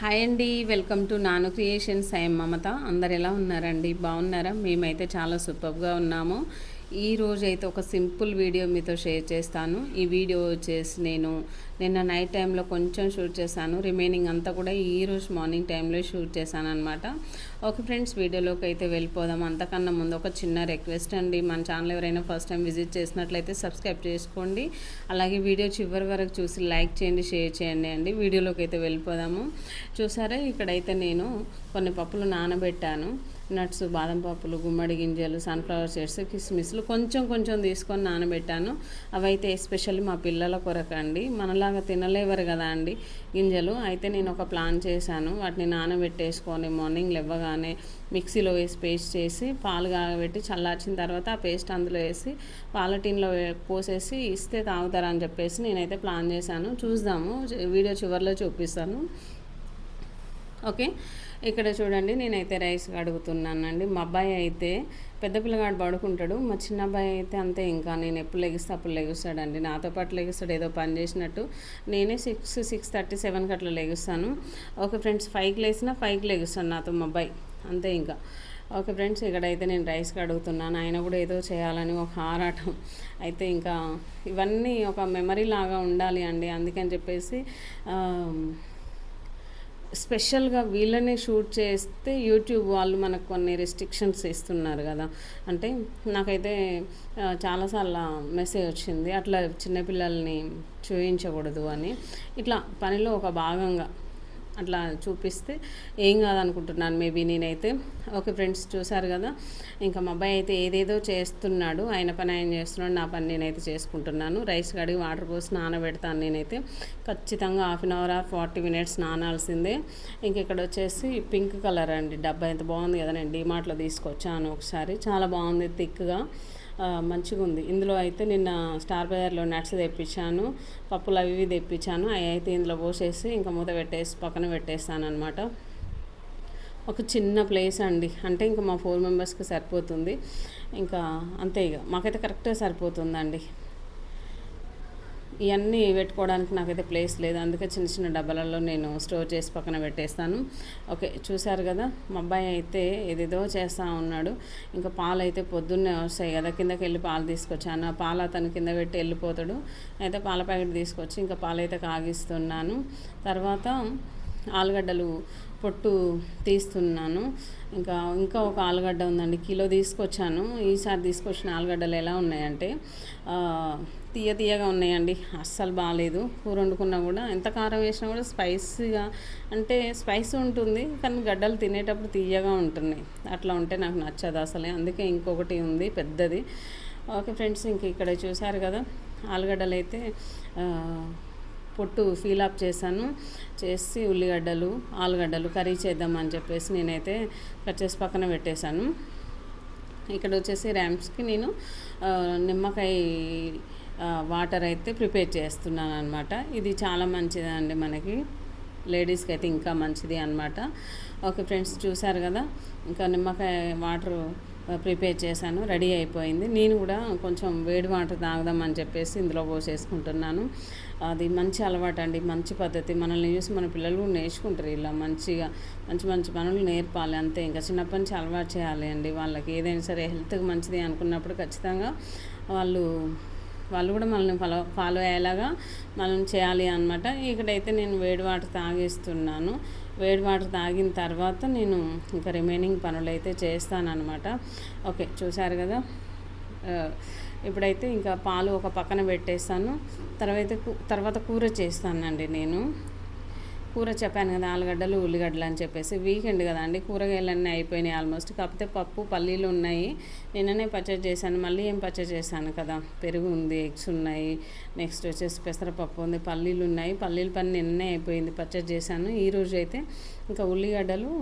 Hi అండి welcome to Nanu creations. I'm Mamata. అందరు ఎలా ఉన్నారండి? బాగున్నారా? మేమైతే చాలా సూపర్గా ఉన్నాము. ఈ అయితే ఒక సింపుల్ వీడియో మీతో షేర్ చేస్తాను. ఈ వీడియో వచ్చేసి నేను నిన్న నైట్ టైంలో కొంచెం షూట్ చేశాను. రిమైనింగ్ అంతా కూడా ఈ రోజు మార్నింగ్ టైంలో షూట్ చేశాను అనమాట ఓకే ఫ్రెండ్స్ వీడియోలోకి అయితే వెళ్ళిపోదాం. అంతకన్నా ముందు ఒక చిన్న రిక్వెస్ట్ అండి. మన ఛానల్ ఎవరైనా ఫస్ట్ టైం విజిట్ చేసినట్లయితే సబ్స్క్రైబ్ చేసుకోండి. అలాగే వీడియో చివరి వరకు చూసి లైక్ చేయండి షేర్ చేయండి అండి. వీడియోలోకి అయితే వెళ్ళిపోదాము. చూసారా ఇక్కడైతే నేను కొన్ని పప్పులు నానబెట్టాను. నట్స్ బాదం పప్పులు గుమ్మడి గింజలు సన్ఫ్లవర్ సీడ్స్ కిస్మిస్లు కొంచెం కొంచెం తీసుకొని నానబెట్టాను. అవైతే ఎస్పెషల్లీ మా పిల్లల కొరకు అండి మనలాగా తినలేవరు కదా అండి గింజలు. అయితే నేను ఒక ప్లాన్ చేశాను. వాటిని నానబెట్టేసుకొని మార్నింగ్ లేవగానే మిక్సీలో వేసి పేస్ట్ చేసి పాలు కాగబెట్టి చల్లార్చిన తర్వాత ఆ పేస్ట్ అందులో వేసి పాల టీన్లో పోసేసి ఇస్తే తాగుతారని చెప్పేసి నేనైతే ప్లాన్ చేశాను. చూద్దాము. వీడియో చివరిలో చూపిస్తాను. ఓకే. ఇక్కడ చూడండి నేనైతే రైస్ కడుగుతున్నానండి. మా అబ్బాయి అయితే పెద్ద పిల్లగాడు పడుకుంటాడు. మా చిన్న అబ్బాయి అయితే అంతే ఇంకా. నేను ఎప్పుడు లెగిస్తే అప్పుడు లెగుస్తాడండి. నాతో పాటు లెగుస్తాడు ఏదో పని చేసినట్టు. నేనే సిక్స్ సిక్స్ థర్టీ సెవెన్కి అట్లా లెగుస్తాను. ఓకే ఫ్రెండ్స్ ఫైవ్కి లేసినా ఫైవ్కి లెగుస్తాను నాతో మా అబ్బాయి. అంతే ఇంకా. ఓకే ఫ్రెండ్స్ ఇక్కడైతే నేను రైస్ కడుగుతున్నాను. ఆయన కూడా ఏదో చేయాలని ఒక ఆరాటం. అయితే ఇంకా ఇవన్నీ ఒక మెమరీ లాగా ఉండాలి అండి. అందుకని చెప్పేసి స్పెషల్గా వీళ్ళని షూట్ చేస్తే యూట్యూబ్ వాళ్ళు మనకు కొన్ని రెస్ట్రిక్షన్స్ ఇస్తున్నారు కదా. అంటే నాకైతే చాలాసార్లు మెసేజ్ వచ్చింది. అట్లా చిన్నపిల్లల్ని చూపించకూడదు అని. ఇట్లా పనిలో ఒక భాగంగా అట్లా చూపిస్తే ఏం కాదనుకుంటున్నాను మేబీ నేనైతే. ఓకే ఫ్రెండ్స్ చూసారు కదా? ఇంకా మా అబ్బాయి అయితే ఏదేదో చేస్తున్నాడు ఆయన పని ఆయన చేస్తున్నాడు నా పని నేనైతే చేసుకుంటున్నాను. రైస్ కడిగి వాటర్ పోసి నానబెడతాను నేనైతే. ఖచ్చితంగా half an hour or forty minutes నానాల్సిందే. ఇంక ఇక్కడ వచ్చేసి పింక్ కలర్ అండి డబ్బా ఎంత బాగుంది కదా నేను డిమార్ట్లో తీసుకొచ్చాను ఒకసారి. చాలా బాగుంది థిక్గా. మంచిగా ఉంది. ఇందులో అయితే నిన్న స్టార్ బజార్లో నట్స్ తెప్పించాను పప్పులు అవి ఇవి తెప్పించాను. అవి అయితే ఇందులో పోసేసి ఇంకా మూత పెట్టేసి పక్కన పెట్టేస్తాను అనమాట ఒక చిన్న ప్లేస్ అండి. అంటే ఇంకా మా ఫోర్ మెంబర్స్కి సరిపోతుంది. ఇంకా అంతే ఇక మాకైతే కరెక్ట్గా సరిపోతుందండి. ఇవన్నీ పెట్టుకోవడానికి నాకైతే ప్లేస్ లేదు. అందుకే చిన్న చిన్న డబ్బాలలో నేను స్టోర్ చేసి పక్కన పెట్టేస్తాను. ఓకే చూసారు కదా? మా అబ్బాయి అయితే ఏదేదో చేస్తూ ఉన్నాడు. ఇంకా పాలు అయితే పొద్దున్నే వస్తాయి కదా? కిందకి వెళ్ళి పాలు తీసుకొచ్చాను. ఆ పాలు అతను కింద పెట్టి వెళ్ళిపోతాడు. అయితే పాల ప్యాకెట్ తీసుకొచ్చి ఇంకా పాలు అయితే కాగిస్తున్నాను. తర్వాత ఆలుగడ్డలు పొట్టు తీస్తున్నాను. ఇంకా ఇంకా ఒక ఆలుగడ్డ ఉందండి కిలో తీసుకొచ్చాను. ఈసారి తీసుకొచ్చిన ఆలుగడ్డలు ఎలా ఉన్నాయంటే తీయ తీయగా ఉన్నాయండి. అస్సలు బాగాలేదు కూర వండుకున్నా కూడా ఎంత కారం వేసినా కూడా స్పైసీగా అంటే స్పైసీ ఉంటుంది కానీ గడ్డలు తినేటప్పుడు తీయగా ఉంటుంది అట్లా ఉంటే నాకు నచ్చదు అసలే. అందుకే ఇంకొకటి ఉంది పెద్దది. ఓకే ఫ్రెండ్స్ ఇంక ఇక్కడ చూసారు కదా ఆలుగడ్డలు అయితే పొట్టు ఫీలప్ చేశాను. చేసి ఉల్లిగడ్డలు ఆలుగడ్డలు కర్రీ చేద్దామని చెప్పేసి నేనైతే కట్ చేసి పక్కన పెట్టేశాను. ఇక్కడ వచ్చేసి ర్యామ్స్కి నేను నిమ్మకాయ వాటర్ అయితే ప్రిపేర్ చేస్తున్నాను అనమాట ఇది చాలా మంచిదండి మనకి. లేడీస్కి అయితే ఇంకా మంచిది అనమాట ఓకే ఫ్రెండ్స్ చూసారు కదా? ఇంకా నిమ్మకాయ వాటర్ ప్రిపేర్ చేశాను రెడీ అయిపోయింది. నేను కూడా కొంచెం వేడి వాటర్ తాగుదామని చెప్పేసి ఇందులో పోసేసుకుంటున్నాను. అది మంచి అలవాటు అండి మంచి పద్ధతి. మనల్ని చూసి మన పిల్లలు నేర్చుకుంటారు ఇలా మంచిగా మంచి మంచి పనులు నేర్పాలి అంతే. ఇంకా చిన్నప్పటి నుంచి అలవాటు చేయాలి అండి వాళ్ళకి. ఏదైనా సరే హెల్త్కి మంచిది అనుకున్నప్పుడు ఖచ్చితంగా వాళ్ళు వాళ్ళు కూడా మనల్ని ఫాలో ఫాలో అయ్యేలాగా మనం చేయాలి అనమాట ఇక్కడైతే నేను వేడి వాటర్ తాగేస్తున్నాను. వేడి వాటర్ తాగిన తర్వాత నేను ఇంకా రిమైనింగ్ పనులు అయితే చేస్తానమాట ఓకే చూసారు కదా? ఇప్పుడైతే ఇంకా పాలు ఒక పక్కన పెట్టేస్తాను. తర్వాత తర్వాత కూర చేస్తానండి నేను. కూర చెప్పాను కదా ఆలుగడ్డలు ఉల్లిగడ్డలు అని చెప్పేసి. వీకెండ్ కదా అండి కూరగాయలన్నీ అయిపోయినాయి ఆల్మోస్ట్ కాకపోతే పప్పు పల్లీలు ఉన్నాయి. నిన్ననే పచ్చడి చేశాను మళ్ళీ ఏం పచ్చడి చేశాను కదా? పెరుగు ఉంది ఎగ్స్ ఉన్నాయి. నెక్స్ట్ వచ్చేసి పెసరపప్పు ఉంది పల్లీలు ఉన్నాయి. పల్లీల పని నిన్ననే అయిపోయింది పచ్చడి చేశాను. ఈరోజు అయితే ఇంకా ఉల్లిగడ్డలు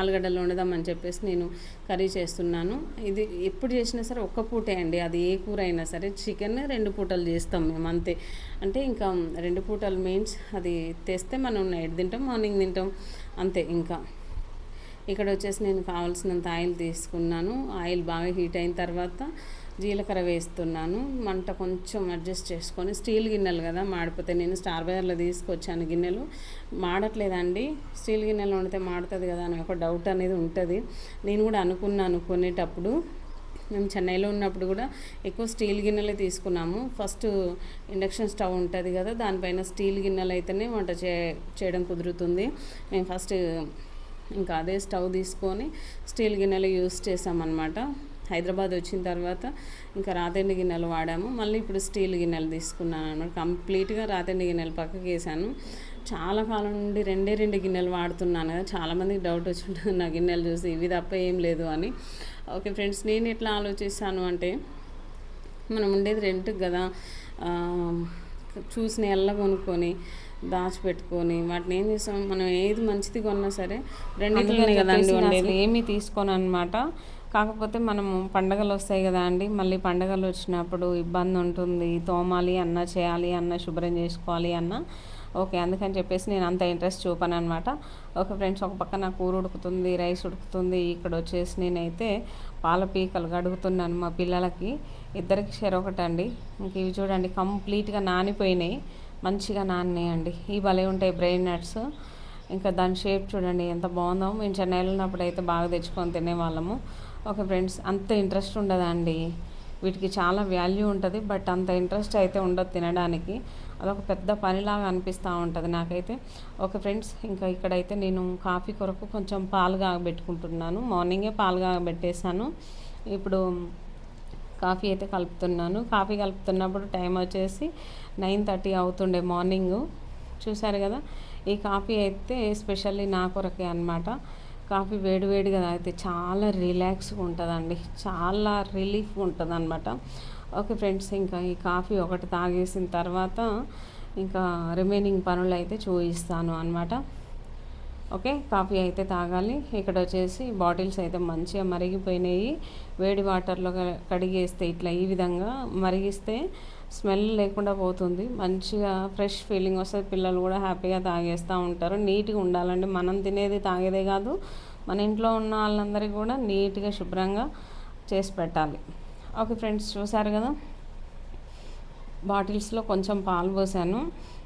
ఆలుగడ్డలు వండుదామని చెప్పేసి నేను కర్రీ చేస్తున్నాను. ఇది ఎప్పుడు చేసినా సరే ఒక్క పూటే అండి. అది ఏ కూర అయినా సరే చికెన్ రెండు పూటలు చేస్తాం మేము అంతే. అంటే ఇంకా రెండు పూటలు మీన్స్ అది తెస్తే మనం నైట్ తింటాం మార్నింగ్ తింటాం అంతే ఇంకా. ఇక్కడ వచ్చేసి నేను కావాల్సినంత ఆయిల్ తీసుకున్నాను. ఆయిల్ బాగా హీట్ అయిన తర్వాత జీలకర్ర వేస్తున్నాను. మంట కొంచెం అడ్జస్ట్ చేసుకొని స్టీల్ గిన్నెలు కదా మాడిపోతే నేను స్టార్ బజార్లో తీసుకొచ్చాను గిన్నెలు. మాడట్లేదండి. స్టీల్ గిన్నెలు వండితే మాడుతుంది కదా అని ఒక డౌట్ అనేది ఉంటుంది. నేను కూడా అనుకున్నాను కొనేటప్పుడు. మేము చెన్నైలో ఉన్నప్పుడు కూడా ఎక్కువ స్టీల్ గిన్నెలే తీసుకున్నాము. ఫస్ట్ ఇండక్షన్ స్టవ్ ఉంటుంది కదా దానిపైన స్టీల్ గిన్నెలు అయితేనే వంట చే చేయడం కుదురుతుంది. మేము ఫస్ట్ ఇంకా అదే స్టవ్ తీసుకొని స్టీల్ గిన్నెలు యూస్ చేసామన్నమాట హైదరాబాద్ వచ్చిన తర్వాత ఇంకా రాతెండి గిన్నెలు వాడాము. మళ్ళీ ఇప్పుడు స్టీల్ గిన్నెలు తీసుకున్నాను అనమాట. కంప్లీట్గా రాతెండి గిన్నెలు పక్కకి వేసాను. చాలా కాలం నుండి రెండే రెండు గిన్నెలు వాడుతున్నాను కదా. చాలామందికి డౌట్ వచ్చి ఉంటుంది నా గిన్నెలు చూసి ఇవి తప్ప ఏం లేదు అని. ఓకే ఫ్రెండ్స్ నేను ఎట్లా ఆలోచిస్తాను అంటే మనం ఉండేది రెంట్కి కదా. చూసిన ఎల్ల కొనుక్కొని దాచిపెట్టుకొని వాటిని ఏం చేస్తాం? మనం ఏది మంచిది కొన్నా సరే రెండింటిలోనే కదండి ఉండేది ఏమీ తీసుకోను అనమాట కాకపోతే మనము పండగలు వస్తాయి కదా అండి. మళ్ళీ పండగలు వచ్చినప్పుడు ఇబ్బంది ఉంటుంది. తోమాలి అన్న చేయాలి అన్న శుభ్రం చేసుకోవాలి అన్న. ఓకే అందుకని చెప్పేసి నేను అంత ఇంట్రెస్ట్ చూపాను అనమాట ఓకే ఫ్రెండ్స్ ఒక పక్క నా కూర ఉడుకుతుంది రైస్ ఉడుకుతుంది. ఇక్కడ వచ్చేసి నేనైతే పాల పీకలు గడుగుతున్నాను మా పిల్లలకి. ఇద్దరికి చెరొకటండి ఇంక ఇవి చూడండి కంప్లీట్గా నానిపోయినాయి. మంచిగా నానినాయండి. ఈ భలే ఉంటాయి బ్రెయిన్ నట్స్. ఇంకా దాని షేప్ చూడండి ఎంత బాగుందో. మేము చెన్నైలో ఉన్నప్పుడు అయితే బాగా తెచ్చుకొని తినేవాళ్ళము. ఓకే ఫ్రెండ్స్ అంత ఇంట్రెస్ట్ ఉండదండి. వీటికి చాలా వాల్యూ ఉంటుంది బట్ అంత ఇంట్రెస్ట్ అయితే ఉండదు తినడానికి. అదొక పెద్ద పనిలాగా అనిపిస్తూ ఉంటుంది నాకైతే. ఓకే ఫ్రెండ్స్ ఇంకా ఇక్కడైతే నేను కాఫీ కొరకు కొంచెం పాలు కాగబెట్టుకుంటున్నాను. మార్నింగే పాలు కాగబెట్టేశాను. ఇప్పుడు కాఫీ అయితే కలుపుతున్నాను. కాఫీ కలుపుతున్నప్పుడు టైం వచ్చేసి నైన్ థర్టీ అవుతుండే మార్నింగ్. చూశారు కదా? ఈ కాఫీ అయితే స్పెషల్లీ నా కొరకే అనమాట కాఫీ వేడివేడిగా తాగితే చాలా రిలాక్స్గా ఉంటుందండి. చాలా రిలీఫ్ ఉంటుంది అనమాట ఓకే ఫ్రెండ్స్ ఇంకా ఈ కాఫీ ఒకటి తాగేసిన తర్వాత ఇంకా రిమైనింగ్ పనులు అయితే చూపిస్తాను అనమాట ఓకే కాఫీ అయితే తాగాలి. ఇక్కడ వచ్చేసి బాటిల్స్ అయితే మంచిగా మరిగిపోయినాయి. వేడి వాటర్లో కడిగేస్తే ఇట్లా ఈ విధంగా మరిగిస్తే స్మెల్ లేకుండా పోతుంది. మంచిగా ఫ్రెష్ ఫీలింగ్ వస్తుంది. పిల్లలు కూడా హ్యాపీగా తాగేస్తూ ఉంటారు. నీట్గా ఉండాలండి. మనం తినేది తాగేదే కాదు. మన ఇంట్లో ఉన్న వాళ్ళందరికీ కూడా నీట్గా శుభ్రంగా చేసి పెట్టాలి. ఓకే ఫ్రెండ్స్ చూసారు కదా? బాటిల్స్లో కొంచెం పాలు పోసాను.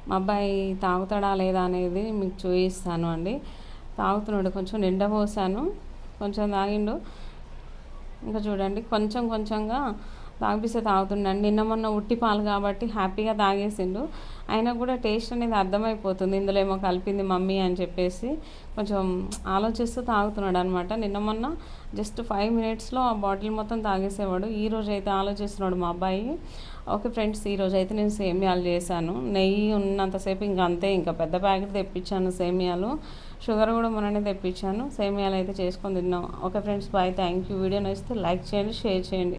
మా అబ్బాయి తాగుతాడా లేదా అనేది మీకు చూపిస్తాను అండి. తాగుతున్నాడు కొంచెం నిండా పోసాను. కొంచెం తాగిండు. ఇంకా చూడండి కొంచెం కొంచెంగా తాగిపిస్తే తాగుతున్నాడు నిన్న మొన్న ఉట్టి పాలు కాబట్టి హ్యాపీగా తాగేసిండు. అయినా కూడా టేస్ట్ అనేది అర్థమైపోతుంది. ఇందులో ఏమో కలిపింది మమ్మీ అని చెప్పేసి కొంచెం ఆలోచిస్తూ తాగుతున్నాడు అనమాట నిన్న మొన్న జస్ట్ ఫైవ్ మినిట్స్లో ఆ బాటిల్ మొత్తం తాగేసేవాడు. ఈ రోజు అయితే ఆలోచిస్తున్నాడు మా అబ్బాయి. ఓకే ఫ్రెండ్స్ ఈరోజు అయితే నేను సేమియాలు చేశాను. నెయ్యి ఉన్నంతసేపు ఇంకా అంతే. ఇంకా పెద్ద ప్యాకెట్ తెప్పించాను సేమియాలు. షుగర్ కూడా మొన్ననే తెప్పించాను. సేమియాలు అయితే చేసుకొని తిన్నాం. Okay friends bye. Thank you video నచ్చితే లైక్ చేయండి షేర్ చేయండి.